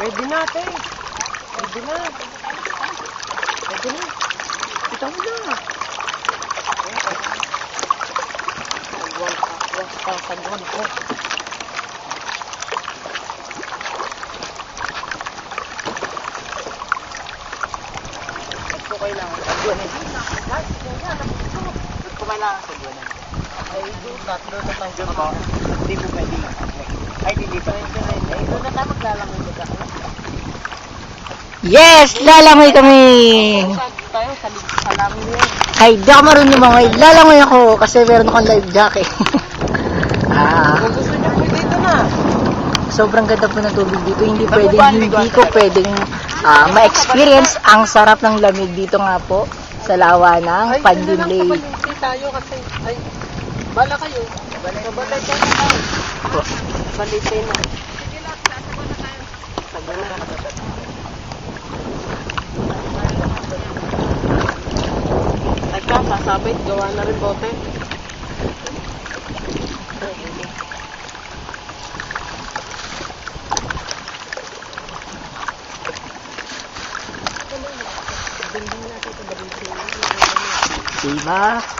Pwede na, te. Pwede na. Pwede na. Kita mo na. Sagwan ka. Huwag ka. Sagwan ko. Ko kailangan sagwanin? Ko kailangan sagwanin? Ay, tatlo sa tanggal mo. Hindi mo pwede. Ay, hindi pa. Ay, maglalangoy mag Yes! Lalangoy kami! Tayo? Sa, yan. Ay, di ako marunong lumangoy. Lalangoy ako kasi meron akong ah, Kung gusto niyo po dito na. sobrang ganda po ng tubig dito. Hindi pwedeng, hindi ko pwedeng ah, ma-experience ang sarap ng lamig dito nga po sa lawa ng Pandilay. Pabalinti tayo kasi. Ay, bala kayo. Kabalay tayo na tayo. Balitin na. Sabi na. Teka, sasabit. Gawa na rin bote. Diba?